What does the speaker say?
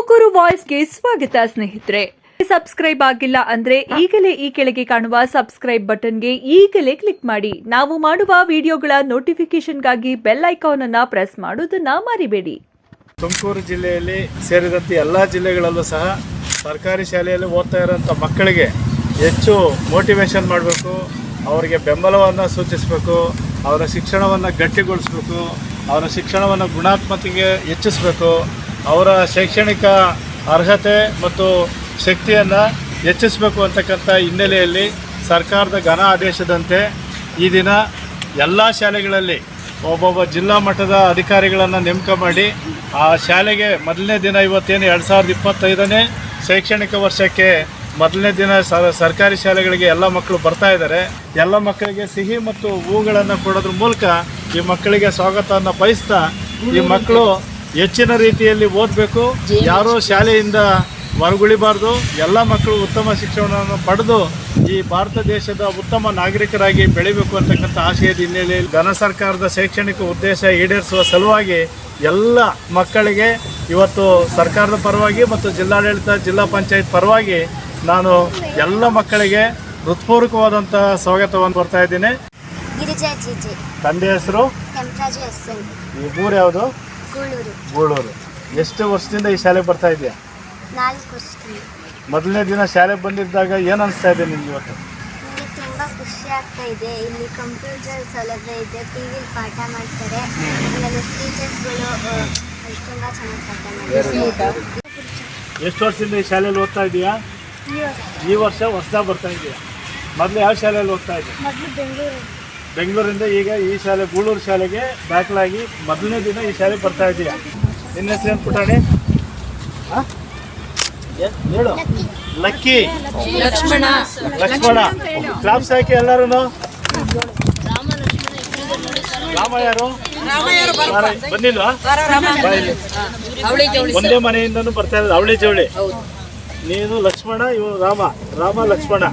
ತುಮಕೂರು ವಾಯ್ಸ್ಗೆ ಸ್ವಾಗತ, ಸ್ನೇಹಿತರೆ. ಸಬ್ಸ್ಕ್ರೈಬ್ ಆಗಿಲ್ಲ ಅಂದ್ರೆ ಈಗಲೇ ಈ ಕೆಳಗೆ ಕಾಣುವ ಸಬ್ಸ್ಕ್ರೈಬ್ ಬಟನ್ಗೆ ಈಗಲೇ ಕ್ಲಿಕ್ ಮಾಡಿ. ನಾವು ಮಾಡುವ ವಿಡಿಯೋಗಳ ನೋಟಿಫಿಕೇಶನ್ಗಾಗಿ ಬೆಲ್ ಐಕಾನ್ ಅನ್ನ ಪ್ರೆಸ್ ಮಾಡೋದನ್ನ ಮರಿಬೇಡಿ. ತುಮಕೂರು ಜಿಲ್ಲೆಯಲ್ಲಿ ಸೇರಿದಂತೆ ಎಲ್ಲ ಜಿಲ್ಲೆಗಳಲ್ಲೂ ಸಹ ಸರ್ಕಾರಿ ಶಾಲೆಯಲ್ಲಿ ಓದ್ತಾ ಇರೋಂಥ ಮಕ್ಕಳಿಗೆ ಹೆಚ್ಚು ಮೋಟಿವೇಶನ್ ಮಾಡಬೇಕು, ಅವರಿಗೆ ಬೆಂಬಲವನ್ನು ಸೂಚಿಸಬೇಕು, ಅವರ ಶಿಕ್ಷಣವನ್ನು ಗಟ್ಟಿಗೊಳಿಸಬೇಕು, ಅವರ ಶಿಕ್ಷಣವನ್ನು ಗುಣಾತ್ಮತೆಗೆ ಹೆಚ್ಚಿಸಬೇಕು. ಅವರ ಶೈಕ್ಷಣಿಕ ಅರ್ಹತೆ ಮತ್ತು ಶಕ್ತಿಯನ್ನು ಹೆಚ್ಚಿಸಬೇಕು ಅಂತಕ್ಕಂಥ ಹಿನ್ನೆಲೆಯಲ್ಲಿ ಸರ್ಕಾರದ ಘನ ಆದೇಶದಂತೆ ಈ ದಿನ ಎಲ್ಲ ಶಾಲೆಗಳಲ್ಲಿ ಒಬ್ಬೊಬ್ಬ ಜಿಲ್ಲಾ ಮಟ್ಟದ ಅಧಿಕಾರಿಗಳನ್ನು ನೇಮಕ ಮಾಡಿ ಆ ಶಾಲೆಗೆ ಮೊದಲನೇ ದಿನ ಇವತ್ತೇನು ಎರಡು ಸಾವಿರದ ಇಪ್ಪತ್ತೈದನೇ ಶೈಕ್ಷಣಿಕ ವರ್ಷಕ್ಕೆ ಮೊದಲನೇ ದಿನ ಸರ್ಕಾರಿ ಶಾಲೆಗಳಿಗೆ ಎಲ್ಲ ಮಕ್ಕಳು ಬರ್ತಾ ಇದ್ದಾರೆ. ಎಲ್ಲ ಮಕ್ಕಳಿಗೆ ಸಿಹಿ ಮತ್ತು ಹೂಗಳನ್ನು ಕೊಡೋದ್ರ ಮೂಲಕ ಈ ಮಕ್ಕಳಿಗೆ ಸ್ವಾಗತವನ್ನು ಬಯಸ್ತಾ ಈ ಮಕ್ಕಳು ಹೆಚ್ಚಿನ ರೀತಿಯಲ್ಲಿ ಓದಬೇಕು. ಯಾರೋ ಶಾಲೆಯಿಂದ ಹೊರಗುಳಿಬಾರ್ದು. ಎಲ್ಲ ಮಕ್ಕಳು ಉತ್ತಮ ಶಿಕ್ಷಣವನ್ನು ಪಡೆದು ಈ ಭಾರತ ದೇಶದ ಉತ್ತಮ ನಾಗರಿಕರಾಗಿ ಬೆಳಿಬೇಕು ಅಂತಕ್ಕಂಥ ಆಶಯದ ಹಿನ್ನೆಲೆಯಲ್ಲಿ ಘನ ಸರ್ಕಾರದ ಶೈಕ್ಷಣಿಕ ಉದ್ದೇಶ ಈಡೇರಿಸುವ ಸಲುವಾಗಿ ಎಲ್ಲ ಮಕ್ಕಳಿಗೆ ಇವತ್ತು ಸರ್ಕಾರದ ಪರವಾಗಿ ಮತ್ತು ಜಿಲ್ಲಾಡಳಿತ ಜಿಲ್ಲಾ ಪಂಚಾಯತ್ ಪರವಾಗಿ ನಾನು ಎಲ್ಲ ಮಕ್ಕಳಿಗೆ ಹೃತ್ಪೂರ್ವಕವಾದಂತಹ ಸ್ವಾಗತವನ್ನು ಬರ್ತಾ ಇದ್ದೀನಿ. ತಂದೆ ಹೆಸರು? ಈ ಊರು ಯಾವುದು? ಗೂಳೂರು. ಗೂಳೂರು. ಎಷ್ಟು ವರ್ಷದಿಂದ ಈ ಶಾಲೆಗೆ ಬರ್ತಾ ಇದೆಯಾ? ನಾಲ್ಕು ವರ್ಷದಿಂದ ಮೊದಲನೇ ದಿನ ಶಾಲೆಗೆ ಬಂದಿದ್ದಾಗ ಏನು ಅನಿಸ್ತಾ ಇದೆ ನಿಮ್ಗೆ ಇವತ್ತು? ನನಗೆ ತುಂಬ ಖುಷಿ ಆಗ್ತಾ ಇದೆ. ಇಲ್ಲಿ ಕಂಪ್ಯೂಟರ್ ಸೌಲಭ್ಯ ಇದೆ ಟಿ ವಿಲಿ ಪಾಠ ಮಾಡ್ತಾರೆ. ಆಮೇಲೆ ಟೀಚರ್ಸ್ಗಳು ತುಂಬ ಚೆನ್ನಾಗಿ ಪಾಠ ಮಾಡ್ತಾರೆ. ಎಷ್ಟು ವರ್ಷದಿಂದ ಈ ಶಾಲೆಯಲ್ಲಿ ಓದ್ತಾ ಇದೆಯಾ? ಈ ವರ್ಷ. ಹೊಸದಾಗಿ ಬರ್ತಾ ಇದೆಯಾ? ಮೊದಲು ಯಾವ ಶಾಲೆಯಲ್ಲಿ ಓದ್ತಾ ಇದ್ದೀಯ ಮೊದಲು ಬೆಂಗಳೂರು. ಬೆಂಗಳೂರಿಂದ ಈಗ ಈ ಶಾಲೆ ಗೂಳೂರು ಶಾಲೆಗೆ ದಾಖಲಾಗಿ ಮೊದಲನೇ ದಿನ ಈ ಶಾಲೆಗೆ ಬರ್ತಾ ಇದೆಯಾ? ನಿನ್ನ ಹೆಸರು ಏನು ಪುಟಾಣಿ? ಹೇಳು. ಲಕ್ಕಿ. ಲಕ್ಷ್ಮಣ. ಲಕ್ಷ್ಮಣ. ಕ್ಲಾಪ್ಸ್ ಹಾಕಿ ಎಲ್ಲರೂ ರಾಮ ಯಾರು ಬಂದಿಲ್ವಾ. ಒಂದೇ ಮನೆಯಿಂದನೂ ಬರ್ತಾ ಇರೋದು ಅವಳಿ ಜವಳಿ. ನೀನು ಲಕ್ಷ್ಮಣ ಇವು ರಾಮ. ರಾಮ ಲಕ್ಷ್ಮಣ.